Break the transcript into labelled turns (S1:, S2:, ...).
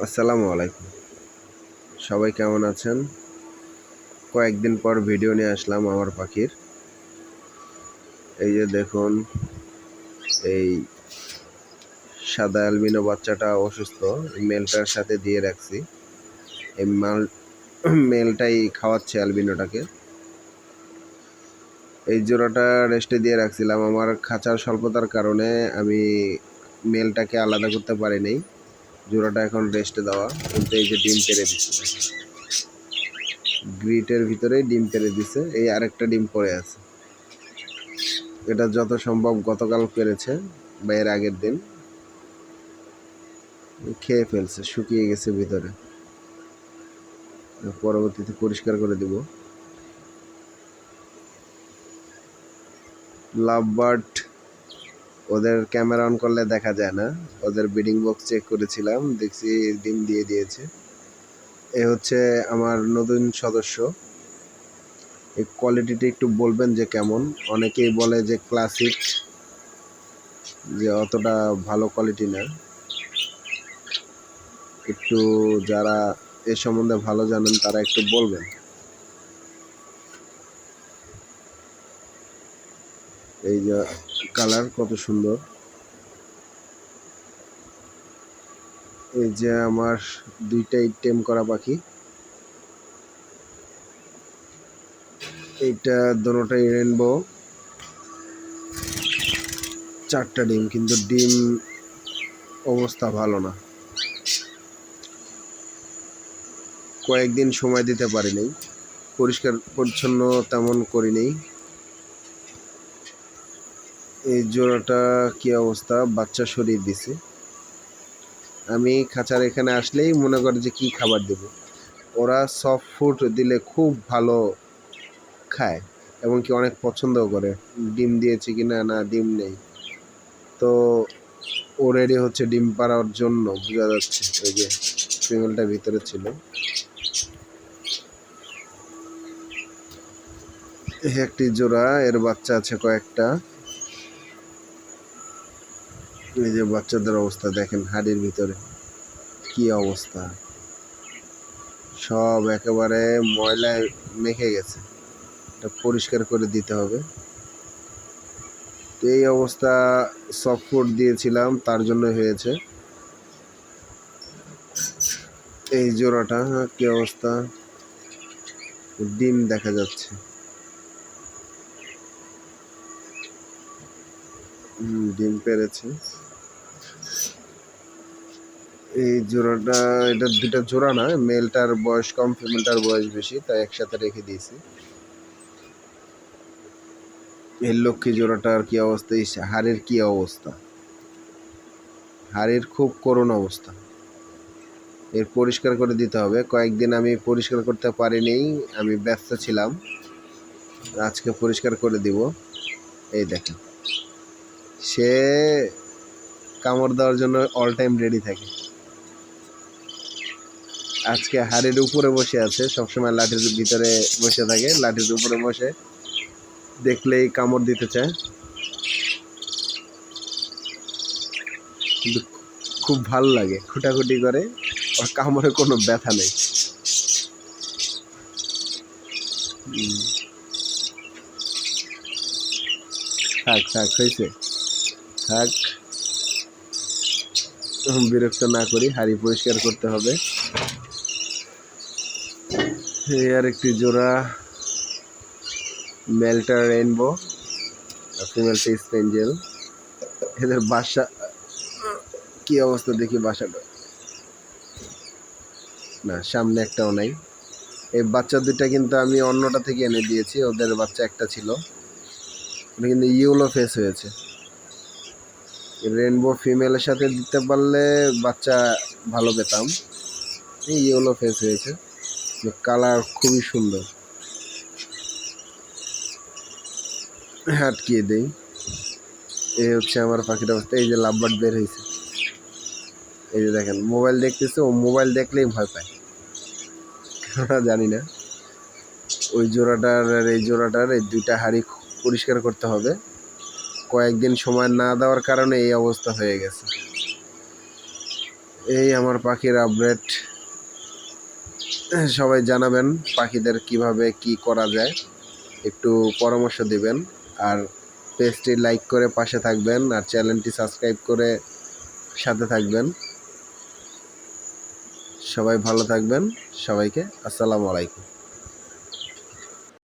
S1: আসসালামু আলাইকুম। সবাই কেমন আছেন? কয়েকদিন পর ভিডিও নিয়ে আসলাম আমার পাখির। এই যে দেখুন, এই সাদা অ্যালবিনো বাচ্চাটা অসুস্থ মেলটার সাথে দিয়ে রাখছি। এই মাল, মেলটাই খাওয়াচ্ছে অ্যালবিনোটাকে। এই জোড়াটা রেস্টে দিয়ে রাখছিলাম। আমার খাঁচার স্বল্পতার কারণে আমি মেলটাকে আলাদা করতে পারিনি। জোড়াটা এখন রেস্টে দেওয়া। কিন্তু এই যে ডিম পেরে দিচ্ছে গ্রিটের ভিতরেই ডিম পেরে দিছে। এই আরেকটা ডিম পড়ে আছে। এটা যত সম্ভব গতকাল পেরেছে বা এর আগের দিন। খেয়ে ফেলছে, শুকিয়ে গেছে ভিতরে। পরবর্তীতে পরিষ্কার করে দিব। লাভ বার্ড ওদের ক্যামেরা অন করলে দেখা যায় না। ওদের ব্রিডিং বক্স চেক করেছিলাম, দেখছি ডিম দিয়ে দিয়েছে। এ হচ্ছে আমার নতুন সদস্য। এই কোয়ালিটিটা একটু বলবেন যে কেমন? অনেকেই বলে যে ক্লাসিক যে অতটা ভালো কোয়ালিটি না। একটু যারা এ সম্বন্ধে ভালো জানেন, তারা একটু বলবেন। এই যে কালার কত সুন্দর। এই যে আমার দুইটাই টেম করা পাখি। এইটা দোনোটাই রেনবো চারটা ডিম, কিন্তু ডিম অবস্থা ভালো না। কয়েকদিন সময় দিতে পারিনি। পরিষ্কার, পরিচ্ছন্ন তেমন করিনি। এই জোড়াটা কি অবস্থা? বাচ্চা সরিয়ে দিছে। আমি খাঁচার এখানে আসলেই মনে করে যে কি খাবার দেব। ওরা সফট ফুড দিলে খুব ভালো খায় এবং কি অনেক পছন্দও করে। ডিম দিয়েছে কি না না, ডিম নেই। তো ও রেডি হচ্ছে ডিম পাড়ার জন্য, বোঝা যাচ্ছে। ওই যে ফিমেলটা ভিতরে ছিল। একটি জোড়া, এর বাচ্চা আছে কয়েকটা। এই যে বাচ্চাদের অবস্থা দেখেন হাড়ির ভিতরে কি অবস্থা। সব একেবারে ময়লায় মেখে গেছে। এটা পরিষ্কার করে দিতে হবে। তো এই অবস্থা সফট ফুড দিয়েছিলাম তার জন্য হয়েছে। এই জোড়াটা হ্যাঁ, কি অবস্থা? ডিম দেখা যাচ্ছে। ডিম পেরেছে। এই জোড়াটা, এটা দুটা জোড়া না, মেলটার বয়স কম, ফিমেলটার বয়স বেশি, তাই একসাথে রেখে দিয়েছি। এর লক্ষ্মী জোড়াটার কি অবস্থা এই হাড়ের কি অবস্থা? হাড়ের খুব করুণ অবস্থা। এর পরিষ্কার করে দিতে হবে। কয়েকদিন আমি পরিষ্কার করতে পারিনি, আমি ব্যস্ত ছিলাম। আজকে পরিষ্কার করে দিব। এই দেখেন। সে কামড় দেওয়ার জন্য অল টাইম রেডি থাকে। আজকে হাড়ের উপরে বসে আছে, সবসময় লাঠির ভিতরে বসে থাকে, লাঠির উপরে বসে দেখলেই কামড় দিতে চায় খুব ভালো লাগে, খুটাখুটি করে আর কামড়ে কোনো ব্যথা নেই। থাক থাক, হয়েছে। থাক। বিরক্ত না করি, হাড়ি পরিষ্কার করতে হবে। আর একটি জোড়া মেলটা রেনবো ফিমেলটা স্পেঞ্জেল এদের বাসা, কি অবস্থা দেখি বাসাটা? না, সামনে একটাও নাই। এই বাচ্চা দুইটা কিন্তু আমি অন্যটা থেকে এনে দিয়েছি, ওদের বাচ্চা একটা ছিল। ওটা কিন্তু ইউলো ফেস হয়েছে। রেনবো ফিমেলের সাথে দিতে পারলে বাচ্চা ভালো পেতাম। এই ইয়েলো ফেস হয়েছে। কালার খুবই সুন্দর। আটকিয়ে দেই। এই হচ্ছে আমার পাখির অবস্থা, এই যে লাভবার্ড বের হয়েছে। এই যে দেখেন, মোবাইল দেখতেছে, ও মোবাইল দেখলেই ভয় পায়। জানি না। ওই জোড়াটার আর এই জোড়াটার এই দুইটা হাড়ি পরিষ্কার করতে হবে। কয়েকদিন সময় না দেওয়ার কারণে এই অবস্থা হয়ে গেছে। এই আমার পাখির আপডেট। সবাই জানাবেন পাখিদের কীভাবে কি করা যায়। একটু পরামর্শ দিবেন। আর পেজটি লাইক করে পাশে থাকবেন আর চ্যানেলটি সাবস্ক্রাইব করে সাথে থাকবেন। সবাই ভালো থাকবেন। সবাইকে আসসালামু আলাইকুম।